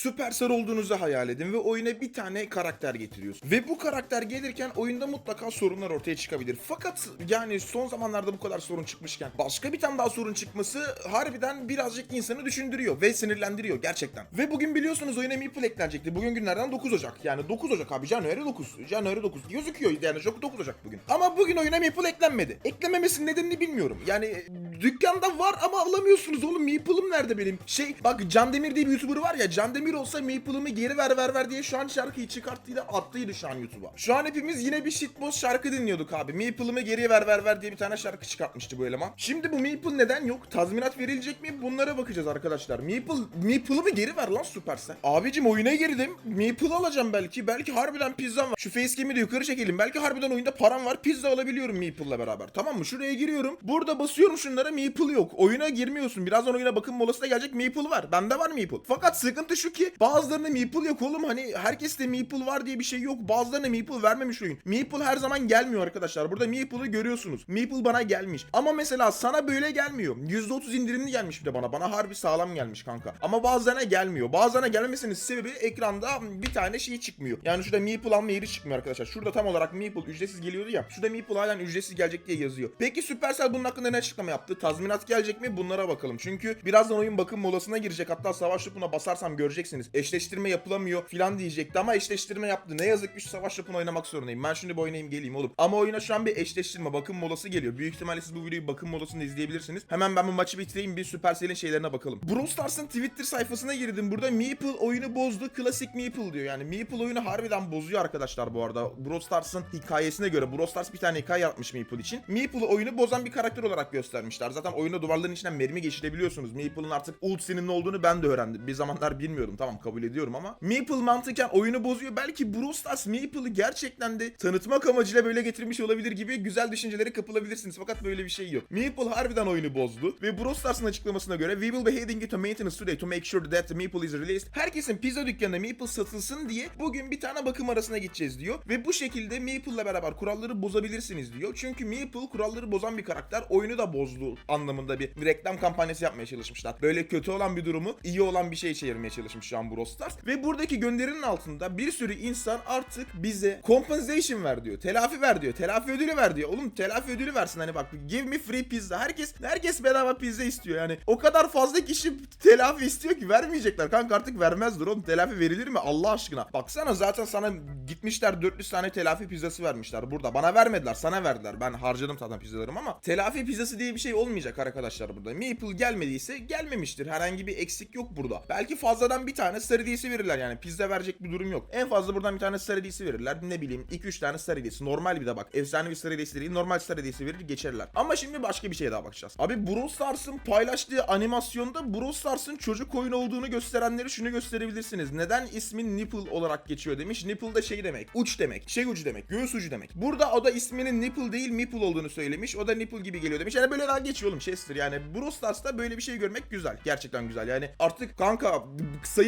Superstar olduğunuzu hayal edin ve oyuna bir tane karakter getiriyorsun. Ve bu karakter gelirken oyunda mutlaka sorunlar ortaya çıkabilir. Fakat yani son zamanlarda bu kadar sorun çıkmışken başka bir tane daha sorun çıkması harbiden birazcık insanı düşündürüyor ve sinirlendiriyor gerçekten. Ve bugün biliyorsunuz oyuna Meeple eklenecekti. Bugün günlerden 9 Ocak. Yani 9 Ocak abi January 9. January 9 gözüküyor yani çok 9 Ocak bugün. Ama bugün oyuna Meeple eklenmedi. Eklenmemesinin nedenini bilmiyorum. Yani dükkanda var ama alamıyorsunuz oğlum. Meeple'ım nerede benim? Şey bak Can Demir diye bir YouTuber var ya. Can Demir olsa Meeple'ımı geri ver ver ver diye şu an şarkıyı çıkarttıydı attıydı şu an YouTube'a. Şu an hepimiz yine bir shitpost şarkı dinliyorduk abi. Meeple'ımı geriye ver ver ver diye bir tane şarkı çıkartmıştı bu eleman. Şimdi bu Meeple neden yok? Tazminat verilecek mi? Bunlara bakacağız arkadaşlar. Meeple, Meeple'ımı geri ver lan Supercell. Abicim oyuna girdim. Meeple alacağım belki. Belki harbiden pizzam var. Şu facecam'i de yukarı çekelim. Belki harbiden oyunda param var. Pizza alabiliyorum Meeple'la beraber. Tamam mı? Şuraya giriyorum. Burada basıyorum şunlara Meeple yok. Oyuna girmiyorsun. Birazdan oyuna bakım molasına gelecek Meeple var. Bende var Meeple. Fakat sıkıntı şu ki bazılarında Meeple yok oğlum. Hani herkeste Meeple var diye bir şey yok. Bazılarına Meeple vermemiş oyun. Meeple her zaman gelmiyor arkadaşlar. Burada Meeple'ı görüyorsunuz. Meeple bana gelmiş. Ama mesela sana böyle gelmiyor. %30 indirimli gelmiş bir de bana. Bana harbi sağlam gelmiş kanka. Ama bazılarına gelmiyor. Bazılarına gelmesinin sebebi ekranda bir tane şey çıkmıyor. Yani şurada Meeple alma yeri çıkmıyor arkadaşlar. Şurada tam olarak Meeple ücretsiz geliyordu ya. Şurada Meeple halen ücretsiz gelecek diye yazıyor. Peki Supercell bunun hakkında ne açıklama yaptı? Tazminat gelecek mi? Bunlara bakalım. Çünkü birazdan oyun bakım molasına girecek. Hatta savaş topuna basarsam göreceksiniz. Eşleştirme yapılamıyor filan diyecekti ama eşleştirme yaptı. Ne yazık ki şu savaş topunu oynamak zorundayım. Ben şimdi bir oynayayım geleyim oğlum. Ama oyuna şu an bir eşleştirme bakım molası geliyor. Büyük ihtimalle siz bu videoyu bakım molasında izleyebilirsiniz. Hemen ben bu maçı bitireyim bir Supercell'in şeylerine bakalım. Brawl Stars'ın Twitter sayfasına girdim. Burada Meeple oyunu bozdu. Klasik Meeple diyor. Yani Meeple oyunu harbiden bozuyor arkadaşlar bu arada. Brawl Stars'ın hikayesine göre Brawl Stars bir tane hikaye yapmış Meeple için. Meeple'ı oyunu bozan bir karakter olarak göstermişler. Zaten oyunda duvarların içinden mermi geçirebiliyorsunuz. Meeple'ın artık ultisinin ne olduğunu ben de öğrendim. Bir zamanlar bilmiyordum. Tamam kabul ediyorum ama Meeple mantıken oyunu bozuyor. Belki Brawl Stars Meeple'ı gerçekten de tanıtmak amacıyla böyle getirmiş olabilir gibi güzel düşüncelere kapılabilirsiniz. Fakat böyle bir şey yok. Meeple harbiden oyunu bozdu ve Brawl Stars'ın açıklamasına göre We will be heading into maintenance today to make sure that the Meeple is released. Herkesin pizza dükkanına Meeple satılsın diye bugün bir tane bakım arasına gideceğiz diyor. Ve bu şekilde Meeple'la beraber kuralları bozabilirsiniz diyor. Çünkü Meeple kuralları bozan bir karakter. Oyunu da bozdu anlamında bir reklam kampanyası yapmaya çalışmışlar. Böyle kötü olan bir durumu iyi olan bir şey çevirmeye çalışmış şu an Brawl Stars. Ve buradaki gönderinin altında bir sürü insan artık bize compensation ver diyor. Telafi ver diyor. Telafi ödülü ver diyor. Oğlum telafi ödülü versin hani bak give me free pizza. Herkes herkes bedava pizza istiyor yani. O kadar fazla kişi telafi istiyor ki vermeyecekler. Kanka artık vermezdir oğlum. Telafi verilir mi Allah aşkına? Baksana zaten sana gitmişler 400 tane telafi pizzası vermişler burada. Bana vermediler sana verdiler. Ben harcadım zaten pizzalarımı ama telafi pizzası diye bir şey olmayacak arkadaşlar burada. Meeple gelmediyse gelmemiştir. Herhangi bir eksik yok burada. Belki fazladan bir tane sarı hediyesi verirler yani. Pizza verecek bir durum yok. En fazla buradan bir tane sarı hediyesi verirler. Ne bileyim 2-3 tane sarı hediyesi. Normal bir de bak. Efsane bir sarı hediyesi değil. Normal sarı hediyesi verir geçerler. Ama şimdi başka bir şeye daha bakacağız. Abi Brawl Stars'ın paylaştığı animasyonda Brawl Stars'ın çocuk oyun olduğunu gösterenleri şunu gösterebilirsiniz. Neden ismin Nipple olarak geçiyor demiş. Nipple da şey demek. Uç demek. Şey ucu demek. Göğüs ucu demek. Burada o da isminin Nipple değil Meeple olduğunu söylemiş. O da Nipple gibi geliyor demiş. Yani böyle daha geçiyor oğlum Chester. Yani Brawl Stars'ta böyle bir şey görmek güzel. Gerçekten güzel. Yani artık kanka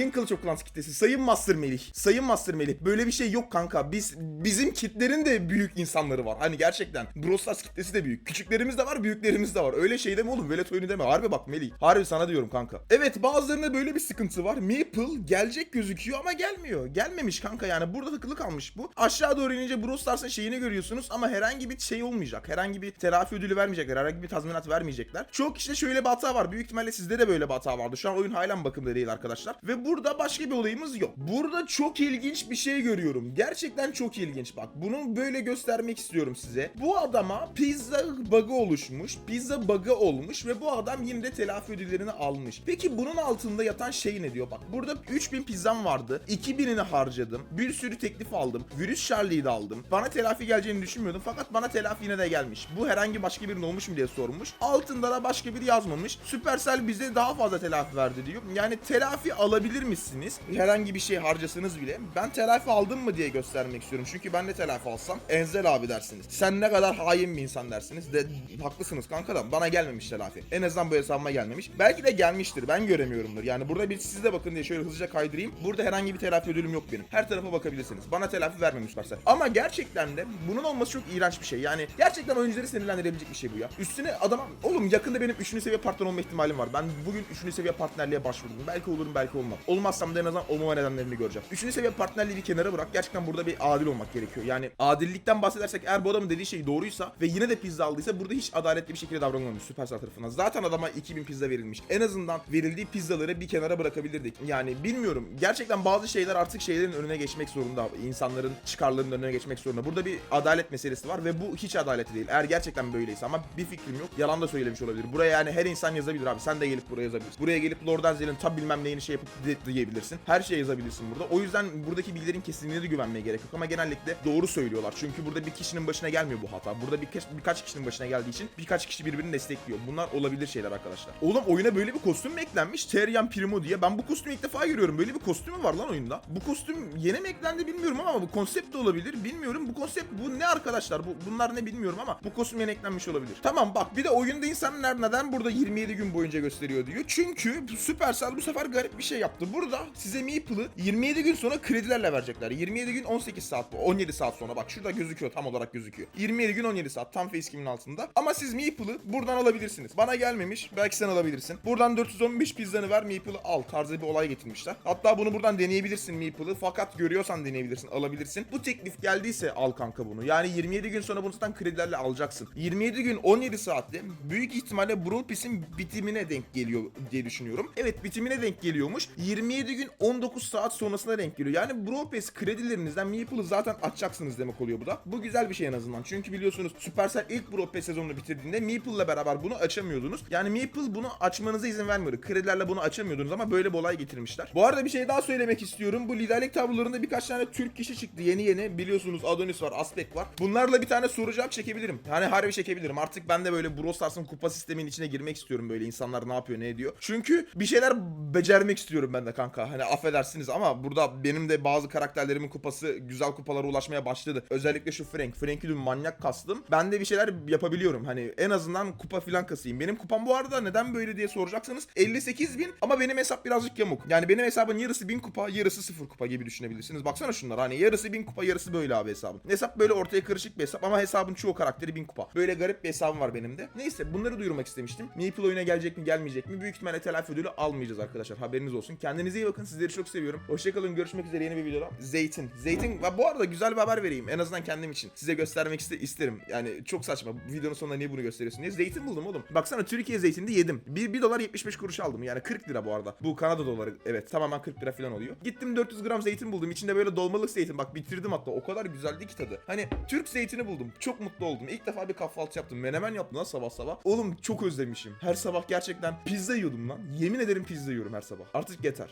sayın kılıç okulans kitlesi. Sayın Master Melih. Sayın Master Melih. Böyle bir şey yok kanka. Biz bizim kitlerin de büyük insanları var. Hani gerçekten Brawl Stars kitlesi de büyük. Küçüklerimiz de var, büyüklerimiz de var. Öyle şey deme oğlum. Velet oyunu deme. Harbi bak Melih. Harbi sana diyorum kanka. Evet bazılarında böyle bir sıkıntı var. Meeple gelecek gözüküyor ama gelmiyor. Gelmemiş kanka yani. Burada takılı kalmış bu. Aşağı doğru inince Brawl Stars'ın şeyini görüyorsunuz ama herhangi bir şey olmayacak. Herhangi bir telafi ödülü vermeyecekler. Herhangi bir tazminat vermeyecekler. Çok işte şöyle bir hata var. Büyük ihtimalle sizde de böyle bir hata vardı. Şu an oyun halen bakımda değil arkadaşlar. Ve burada başka bir olayımız yok. Burada çok ilginç bir şey görüyorum. Gerçekten çok ilginç. Bak bunu böyle göstermek istiyorum size. Bu adama pizza bug'ı oluşmuş. Pizza bug'ı olmuş ve bu adam yine de telafi ödüllerini almış. Peki bunun altında yatan şey ne diyor? Bak burada 3000 pizzam vardı. 2000'ini harcadım. Bir sürü teklif aldım. Virüs Charlie'yi de aldım. Bana telafi geleceğini düşünmüyordum fakat bana telafi yine de gelmiş. Bu herhangi başka birinin olmuş mu diye sormuş. Altında da başka biri yazmamış. Supercell bize daha fazla telafi verdi diyor. Yani telafi alabilir misiniz? Herhangi bir şey harcasanız bile. Ben telafi aldım mı diye göstermek istiyorum. Çünkü ben de telafi alsam Enzel abi dersiniz. Sen ne kadar hain bir insan dersiniz. De haklısınız kanka da bana gelmemiş telafi. En azından bu hesabıma gelmemiş. Belki de gelmiştir. Ben göremiyorumdur. Yani burada bir siz de bakın diye şöyle hızlıca kaydırayım. Burada herhangi bir telafi ödülüm yok benim. Her tarafa bakabilirsiniz. Bana telafi vermemişlerse. Ama gerçekten de bunun olması çok iğrenç bir şey. Yani gerçekten oyuncuları sinirlendirebilecek bir şey bu ya. Üstüne adama oğlum yakında benim 3. seviye partner olma ihtimalim var. Ben bugün 3. seviye partnerliğe başvurdum. Belki olurum belki olmam. Olmazsam da en azından olmama nedenlerini göreceğim. Üçüncü seviye partnerliği bir kenara bırak. Gerçekten burada bir adil olmak gerekiyor. Yani adillikten bahsedersek eğer bu adamın dediği şey doğruysa ve yine de pizza aldıysa burada hiç adaletli bir şekilde davranılmamış Supercell tarafından. Zaten adama 2000 pizza verilmiş. En azından verildiği pizzaları bir kenara bırakabilirdik. Yani bilmiyorum. Gerçekten bazı şeyler artık şeylerin önüne geçmek zorunda. İnsanların çıkarlarının önüne geçmek zorunda. Burada bir adalet meselesi var ve bu hiç adaletli değil. Eğer gerçekten böyleyse ama bir fikrim yok. Yalan da söylemiş olabilir. Buraya yani her insan yazabilir abi. Sen de gelip buraya yazabilirsin. Buraya gelip Lord Enzel'in tab bilmem neyini şey yapıp diyebilirsin. Her şeyi yazabilirsin burada. O yüzden buradaki bilgilerin kesinliğine de güvenmeye gerek yok ama genellikle doğru söylüyorlar. Çünkü burada bir kişinin başına gelmiyor bu hata. Burada birkaç, birkaç kişinin başına geldiği için birkaç kişi birbirini destekliyor. Bunlar olabilir şeyler arkadaşlar. Oğlum oyuna böyle bir kostüm mü eklenmiş? Terrian Primo diye. Ben bu kostümü ilk defa görüyorum. Böyle bir kostüm mü var lan oyunda? Bu kostüm yeni mi eklendi bilmiyorum ama bu konsept de olabilir. Bilmiyorum. Bu konsept bu ne arkadaşlar? Bu, bunlar ne bilmiyorum ama bu kostüm yeni eklenmiş olabilir. Tamam bak bir de oyunda insanlar neden burada 27 gün boyunca gösteriyor diyor. Çünkü Supercell bu sefer garip bir şey yaptı. Burada size Meeple'ı 27 gün sonra kredilerle verecekler. 27 gün 18 saat 17 saat sonra bak şurada gözüküyor tam olarak gözüküyor. 27 gün 17 saat tam facecam'in altında. Ama siz Meeple'ı buradan alabilirsiniz. Bana gelmemiş belki sen alabilirsin. Buradan 415 pizzanı ver Meeple'ı al tarzı bir olay getirmişler. Hatta bunu buradan deneyebilirsin Meeple'ı fakat görüyorsan deneyebilirsin alabilirsin. Bu teklif geldiyse al kanka bunu. Yani 27 gün sonra bunu zaten kredilerle alacaksın. 27 gün 17 saatte büyük ihtimalle Brawl Pass'in bitimine denk geliyor diye düşünüyorum. Evet bitimine denk geliyormuş. 27 gün 19 saat sonrasına denk geliyor. Yani Brawl kredilerinizden Meeple'ı zaten açacaksınız demek oluyor bu da. Bu güzel bir şey en azından. Çünkü biliyorsunuz Supercell ilk Brawl sezonunu bitirdiğinde Meeple'la beraber bunu açamıyordunuz. Yani Meeple bunu açmanıza izin vermiyordu. Kredilerle bunu açamıyordunuz ama böyle bir olay getirmişler. Bu arada bir şey daha söylemek istiyorum. Bu liderlik tablolarında birkaç tane Türk kişi çıktı yeni yeni. Biliyorsunuz Adonis var, Aspek var. Bunlarla bir tane soru cevap çekebilirim. Yani harbi çekebilirim. Artık ben de böyle Brawl Stars'ın kupa sisteminin içine girmek istiyorum böyle insanlar ne yapıyor ne ediyor. Çünkü bir şeyler becermek istiyorum ben de kanka. Hani affedersiniz ama burada benim de bazı karakterlerimin kupası güzel kupalara ulaşmaya başladı. Özellikle şu Frank. Frank'i dün manyak kastım. Ben de bir şeyler yapabiliyorum. Hani en azından kupa filan kasayım. Benim kupam bu arada neden böyle diye soracaksanız 58 bin ama benim hesap birazcık yamuk. Yani benim hesabın yarısı 1000 kupa yarısı 0 kupa gibi düşünebilirsiniz. Baksana şunlar hani yarısı 1000 kupa yarısı böyle abi hesabım. Hesap böyle ortaya karışık bir hesap ama hesabın çoğu karakteri 1000 kupa. Böyle garip bir hesabım var benim de. Neyse bunları duyurmak istemiştim. Meeple oyuna gelecek mi gelmeyecek mi? Büyük ihtimalle telafi ödülü almayacağız arkadaşlar. Haberiniz olsun. Kendinize iyi bakın. Sizleri çok seviyorum. Hoşçakalın. Görüşmek üzere yeni bir videoda. Zeytin. Zeytin. Bu arada güzel bir haber vereyim. En azından kendim için. Size göstermek iste- isterim. Yani çok saçma. Videonun sonunda niye bunu gösteriyorsun diye. Zeytin buldum oğlum. Baksana Türkiye zeytini yedim. 1, 1 dolar 75 kuruş aldım. Yani 40 lira bu arada. Bu Kanada doları. Evet tamamen 40 lira falan oluyor. Gittim 400 gram zeytin buldum. İçinde böyle dolmalık zeytin. Bak bitirdim hatta. O kadar güzeldi ki tadı. Hani Türk zeytini buldum. Çok mutlu oldum. İlk defa bir kahvaltı yaptım. Menemen yaptım lan sabah sabah. Oğlum çok özlemişim. Her sabah gerçekten pizza yiyordum lan. Yemin ederim pizza yiyorum her sabah. Artık yeter.